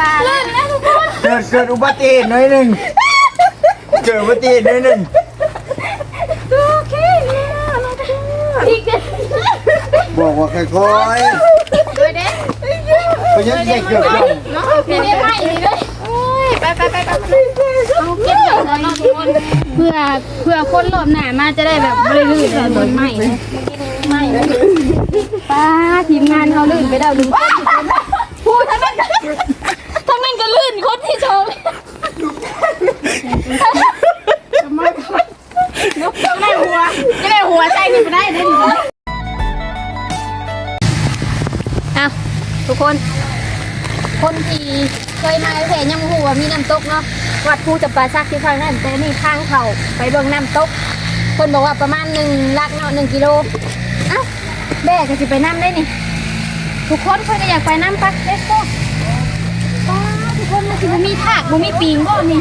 ว่าแล้วเกิดเกิดอุบัติเหตุหน่อยหนึ่งเกิดอุบัติเหตุหน่อยหนึ่งโอเคอีกเด็ดบอกว่าค่อยด้วยเด็ดๆเพราะฉะนั้นเด็กเกือบย่องเนาะเดี๋ยวได้ไหมเลยโอ้ยไปไปไปไปเอาเก็บก่อนเนาะทุกคนเพื่อเพื่อคนรอบหน้ามาจะได้แบบไม่ลื่นเลยโดนไหมเลยไม่ป้าทีมงานเขาลื่นไปแล้วดึงพูดทั้งนั้น วามีน้ำตกเนาะวัดภูจับปาซักที่ฟังนั่นแต่นี่ทางเขาไปเบิ่งน้ำตกคนบอกว่าประมาณหนึ่งลักเนาะหนึ่งกิโลเอ้าแม่ก็จะไปน้ำได้นี่ทุกคนเพื่อนก็อยากไปน้ำปักเลสโก้ทุกคนมันคือมีถากมีปีงบ่นี่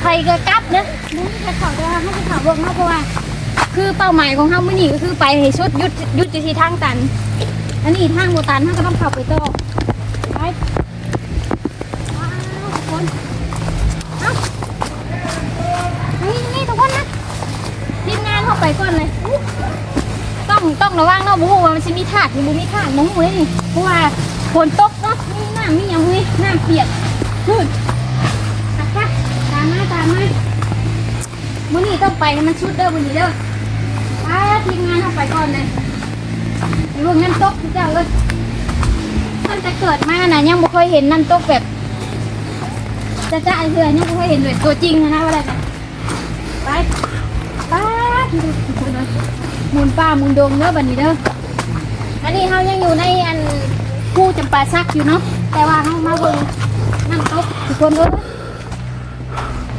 ใครก็กลับเนอะมีใครเขาจะให้ไปเขาเบิ่งเนาะเพราะว่าคือเป้าหมายของเขาเมื่อนี้ก็คือไปให้ชุดยุดยุดอยู่ที่ทางตัน อันนี้ทางโบตันท่านก็ต้องขับไปต่อไป ไปก่อนเลย ต้องต้องระวังเนาะบุ้ว่ามันจะมีถาดมีบุมีถาดน้องหมูนี่เพราะว่าฝนตกเนาะมีน้ำมีอย่างนี้น้ำเปียกขึ้นอะค่ะตามมาตามมามื้อนี้ต้องไปมันชุดเด้อมื้นี้เด้อไปทีมงานเข้าไปก่อนเลยรวมน้ำตกที่เจ้าเลยตั้งแต่เกิดมานะยังไม่เคยเห็นน้ำตกแบบจะจ้าเถื่อนยังไม่เคยเห็นแบบตัวจริงนะว่าอะไรไป หมุนป่าหมุนดงเด้อบันนี้เด้ออันนี้เขายังอยู่ในอันผู้จำปาซักอยู่เนาะแต่ว่าเขามาเบิ่งน้ำตกทุกคนเด้อ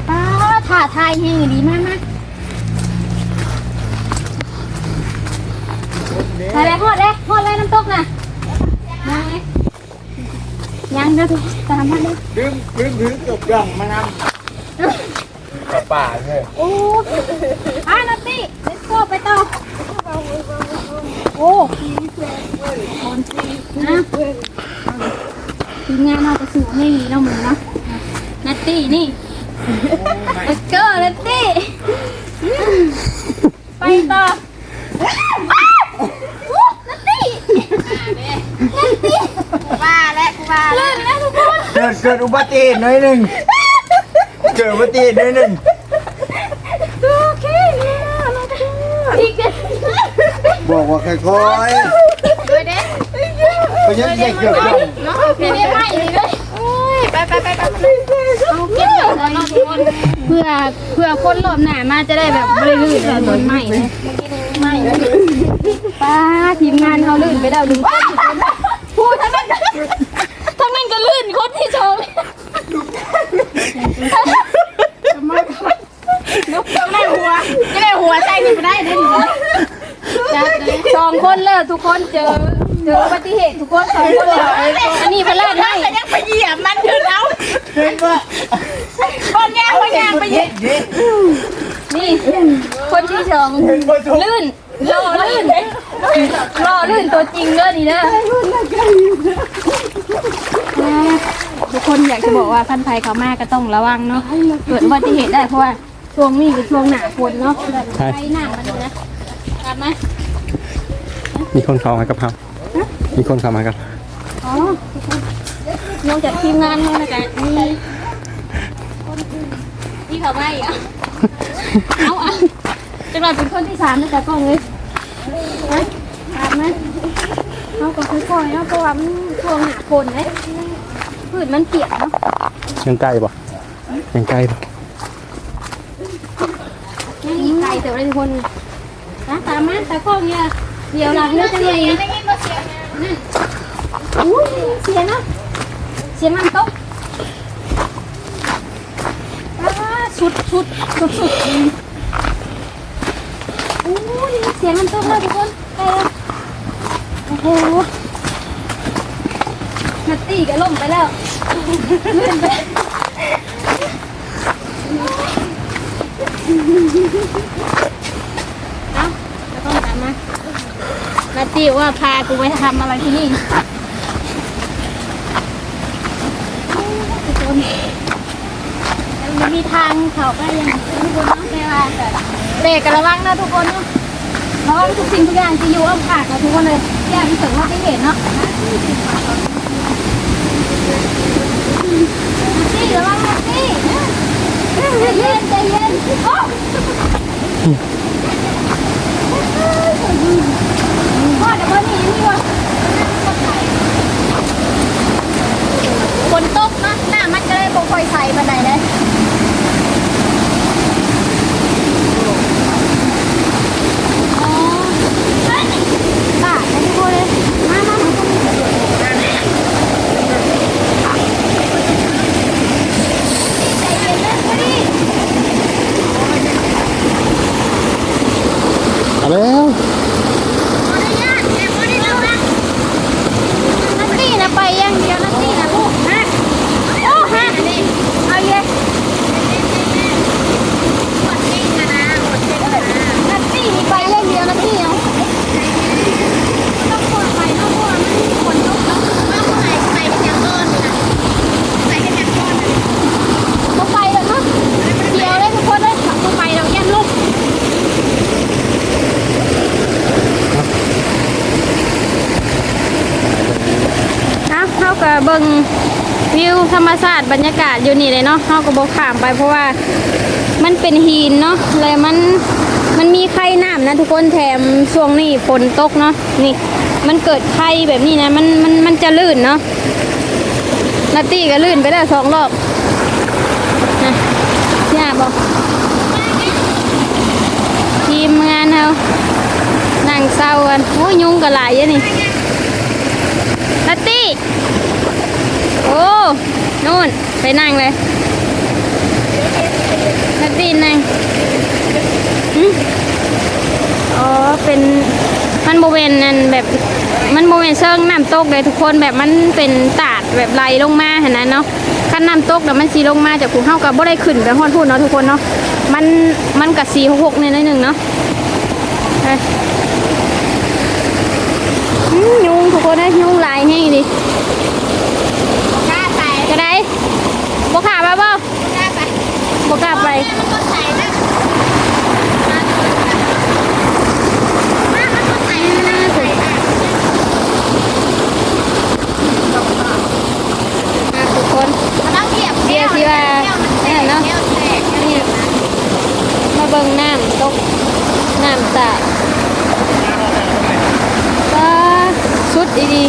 ป้าถ่าทายแห้งดีมากมากๆไปเลยฮอดเลยฮอดเลยน้ำตกน่ะยังเลยยังเด้อทุกตามมาเลยดึงดึงดึงเกือบย่องมานำกับป่าเลยโอ้อ่านั ตตี้ let's go ไปต่อ โอ้นะทีมงานเราจะสู่ให้เราเหมือนเนะนัตตี้นี่ let's go นัตตี้ ไปต่อนัตตี้นัตตี้กูว่าแล้วกูว่าแล้วนะทุกคนเกิดเกิดอุบัติเหตุหน่อยหนึ่งเกิดอุบัติเหตุหน่อยหนึ่ง โอเค อีกเด็ดบอกว่าค่อยด้วยเด็ดๆเพราะฉะนั้นเด็กเกือบย่องเนาะเดี๋ยวได้ไหมเลยโอ้ยไปไปไปไปเอาเก็บก่อนเนาะทุกคนเพื่อเพื่อคนรอบหน้ามาจะได้แบบไม่ลื่นเลยโดนไหมเลยไม่ป้าทีมงานเขาลื่นไปแล้วดึงพูดทั้งนั้นทั้งนั้นก็ลื่นคนที่ชมนกต้องได้ หัวจะได้หัวใจนี่ไม่ได้ได้หรือสองคนเลยทุกคนเจอเจออุบัติเหตุทุกคนสองคนเลยอันนี้พลาดให้ยังไปเหยียบมันถึงเอาเห็นว่าคนยางคนยางไปเหยียบเด็กนี่คนที่สองเห็นว่าทุกลื่นรอลื่นรอลื่นตัวจริงเด้อนี่เด้ออ่าทุกคนอยากจะบอกว่าท่านไทยเขามาก็ต้องระวังเนาะเกิดอุบัติเหตุได้เพราะว่า ช่วงนี้เป็นช่วงหนาฝนเนาะไปหน้ามันนะกลับมามีคนเข้ามากับเขามีคนเข้ามากับอ๋อนอกจากทีมงานเขานะจ๊ะมีนี่เขาไม่อะเอาเอาจะเราเป็นคนที่สามนะจ๊ะกล้องเลยนะตามนะเอาก็ค่อยๆเนาะเพราะว่ามันช่วงหนาฝนเลยพืชมันเปียกเนาะ ยังใกล้ปะยังใกล้ปะยังอี กไกลแต่ว่าทุกคนนะตามมาตากล้องเนี่ยเดี๋ยวหลังเนี่ยจะเลยนะนั่นอุ้ยเสียนะเสียมันตกอาสุดสุดสุดสุดอู้ยเสียงมันตกแล้วทุกคนไปแล้วโอ้โหนัตตี้ก็ล่มไปแล้วเลื่อนไป เอ้าจะต้องตามมานาติว่าพากูไปทำอะไรที่นี่ทุกคนมันมีทางเขาก็ยังทุกคนต้องไปว่งแต่เด็กกัระวังนะทุกคนเนาะเพราะทุกสิ่งทุกอย่างจะอยู่อ้อมขาดกับทุกคนเลยอย่างที่ถึงว่าไม่เห็นเนาะนาตีระวังนาติ ใจเย็นใจเย็นโอ้พ่อเดี๋ยวพ่อหนีนี่วะฝนตกนะหน้ามันก็เลยบ่ค่อยใสปานใดเลย อ๋อบ้าแต่ทุกคนเลยมามามาใจเย็นนะพอดี เอาแล้ว ขออนุญาตแต่พอดีเรานะนัตตี้นะไปอย่างเดียวนัตตี้นะลูกฮะโอ้ฮะเอาเยอะนัตตี้นี่ไปอย่างเดียวนัตตี้เอาต้องปลอดภัยนะเพราะว่ามันมีฝนตกแล้วมาเมื่อไหร่ใส่เป็นอย่างก้อนนะใส่เป็นอย่างก้อนนะก็ไปแล้วเนาะเดี๋ยวเลยทุกคนเลยก็ไปเราแย่ลูก นะเฮาก็เบิ่งวิวธ รรมชาติบรรยากาศอยู่นี่เลยเนาะเฮาก็บ่ข้ามไปเพราะว่ามันเป็นหินเนาะเลยมันมันมีไข่น้ำนะทุกคนแถมช่วงนี้ฝนตกเนาะนี่ มันเกิดไข่แบบนี้นะมันมันมันจะลื่นเนาะนาตี้ก็ลื่นไปแล้สองรอบนะย่าบอกทีมงานเฮานั่งเศร้ากันโอ้ยยุงก็หลายอยู่นี่นัตตี้ โอ้นู่นไปนั่งเลยนัตตี้นั่งอ๋อ เป็นมันโบเวนนั่นแบบมันโบเวนเชิงน้ำตกเลยทุกคนแบบมันเป็นตาดแบบไหลลงมาเห็นนั้นเนาะขั้นน้ำตกแล้วมันสีลงมาจากภูเขากับบ่ได้ขึ้นไปฮอดพูดเนาะทุกคนเนาะมันมันกับสีหกในนิดหนึ่งเนาะไปยุงทุกคนนะยุงลายแห้งดิ กล้าใส่ จะได้บ่ขาบ่บ่ กล้าใส่ บ่กล้าไป มันก็ใส่นะมามันก็ใส่นะใส่นะ อะทุกคน มันต้องเหยียบ เดี๋ยวสิว่า แก้วมันแตกแก้วแตก นี่มา เบิ่งน้ำตกน้ำสาก็สุดดี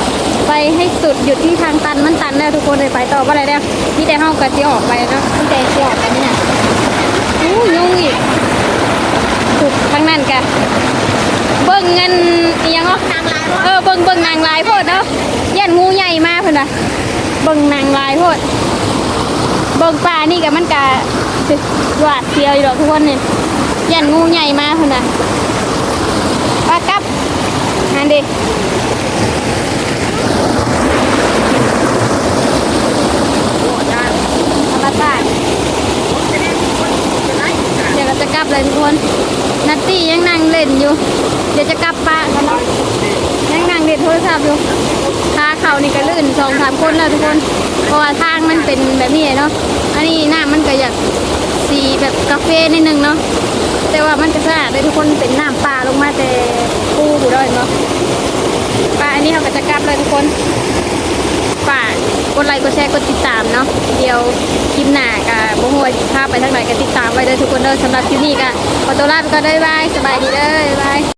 ๆไปให้สุดหยุดที่ทางตันมันตันแล้วทุกคนเลยไปต่อบ่ได้แล้วนี่แต่เฮาก็สิออกไปนะตั้งแต่สิออกไปนี่นะอู้ยุงอีกถูกทางนั้นกะเบิ่งเงินอียังเนาะนางลายเออเบิ่งเบิ่งนางลายโพดเนาะยันงูใหญ่มากเพิ่นนะเบิ่งนางลายโพดเบิ่งปลานี่ก็มันกะ หวาดเสียวอยู่ดอกทุกคนนี่ยันงูใหญ่มากเพิ่นน่ะปลากลับอันดิธรรมชาติเดี๋ยวเราจะกลับเลยทุกคน นัตตี้ยังนั่งเล่นอยู่ เดี๋ยวจะกลับปะกันเนาะยังนั่งเด็ดโทรศัพท์อยู่ทาเขานี่ก็ลื่นสองสามคนแล้วทุกคน เพราะว่าทางมันเป็นแบบนี้เนาะ อันนี้น้ำมันก็อยากสีแบบกาแฟนิดนึงเนาะ แต่ว่ามันก็สะอาดเลยทุกคนเป็นน้ำปลาลงมาแต่ปูหูด้วยเนาะปลาอันนี้เขาก็จะกลับเลยทุกคนฝากกดไลค์กดแชร์กดติดตามเนาะ เดี๋ยวคลิปหน้ากับบ่ฮู้ว่าพไปทางไหนก็ติดตามไว้เด้ทุกคนเด้อสำหรับคลิปนี้ก็ขอตัวลาไปก่อนด้บ๊ายบายสบายดีเด้อบ๊ายบาย